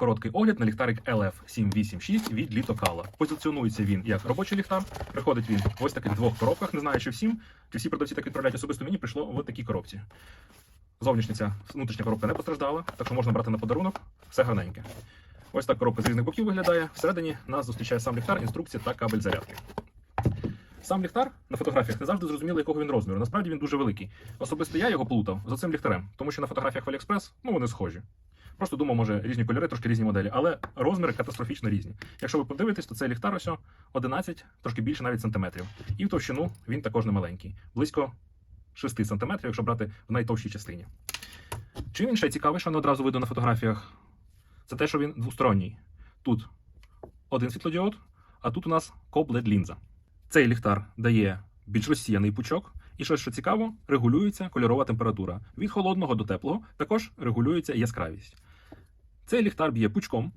Короткий огляд на ліхтарик LF786 від Літокала. Позиціонується він як робочий ліхтар. Приходить він в ось таких двох коробках. Не знаю, чи всім, чи всі продавці так відправляють особисто мені прийшло в такій коробці. Зовнішня ця внутрішня коробка не постраждала, так що можна брати на подарунок. Все гарненьке. Ось так коробка з різних боків виглядає. Всередині нас зустрічає сам ліхтар, інструкція та кабель зарядки. Сам ліхтар на фотографіях не завжди зрозуміло, якого він розміру. Насправді він дуже великий. Особисто я його плутав з цим ліхтарем, тому що на фотографіях в AliExpress, ну вони схожі. Просто думав, може різні кольори, трошки різні моделі, але розміри катастрофічно різні. Якщо ви подивитесь, то цей ліхтар ось 11, трошки більше навіть сантиметрів. І в товщину він також не маленький, близько 6 сантиметрів, якщо брати в найтовщій частині. Чим він ще цікавий, що не одразу видно на фотографіях, це те, що він двосторонній. Тут один світлодіод, а тут у нас коп-LED лінза. Цей ліхтар дає більш розсіяний пучок, і що, що цікаво, регулюється кольорова температура. Від холодного до теплого також регулюється яскравість. Цей ліхтар б'є пучком.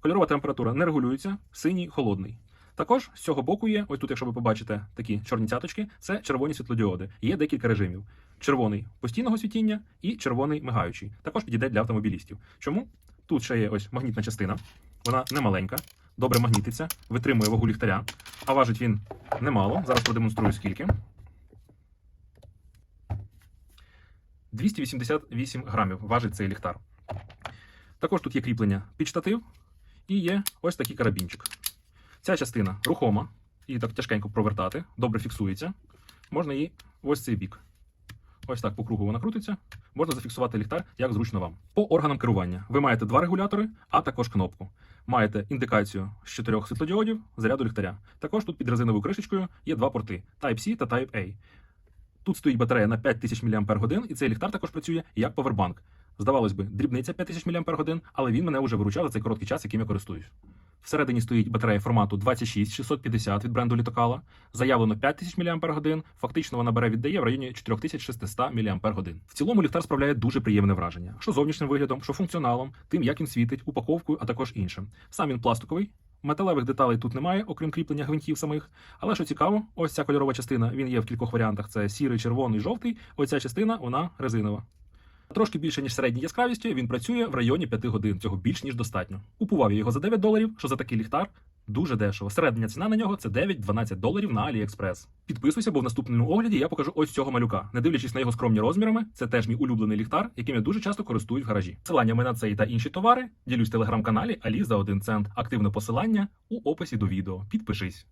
Кольорова температура не регулюється, синій холодний. Також з цього боку є, ось тут, якщо ви побачите такі чорні цяточки, це червоні світлодіоди. Є декілька режимів: червоний постійного світіння і червоний мигаючий. Також підійде для автомобілістів. Чому? Тут ще є ось магнітна частина, вона не маленька, добре магнітиться, витримує вагу ліхтаря, а важить він немало. Зараз продемонструю скільки. 288 грамів важить цей ліхтар. Також тут є кріплення під штатив і є ось такий карабінчик. Ця частина рухома, її так тяжкенько провертати, добре фіксується. Можна її ось цей бік. Ось так по кругу вона крутиться. Можна зафіксувати ліхтар, як зручно вам. По органам керування ви маєте два регулятори, а також кнопку. Маєте індикацію з чотирьох світлодіодів заряду ліхтаря. Також тут під резиновою кришечкою є два порти Type-C та Type-A. Тут стоїть батарея на 5000 мАч, і цей ліхтар також працює як повербанк. Здавалось би, дрібниця 5000 мАч, але він мене вже виручав за цей короткий час, яким я користуюсь. Всередині стоїть батарея формату 26650 від бренду Літокала. Заявлено 5000 мАч, фактично вона бере віддає в районі 4600 мАч. В цілому ліхтар справляє дуже приємне враження, що зовнішнім виглядом, що функціоналом, тим, як він світить, упаковкою, а також іншим. Сам він пластиковий. Металевих деталей тут немає, окрім кріплення гвинтів самих. Але що цікаво, ось ця кольорова частина, він є в кількох варіантах: це сірий, червоний, жовтий. Оця частина вона резинова. Трошки більше, ніж середній яскравістю, він працює в районі 5 годин. Цього більш ніж достатньо. Купував я його за 9 доларів, що за такий ліхтар дуже дешево. Середня ціна на нього це 9-12 доларів на AliExpress. Підписуйся, бо в наступному огляді я покажу ось цього малюка. Не дивлячись на його скромні розмірами, це теж мій улюблений ліхтар, яким я дуже часто користуюсь в гаражі. Посиланнями на цей та інші товари ділюсь в телеграм-каналі Алі за 1 цент. Активне посилання у описі до відео. Підпишись.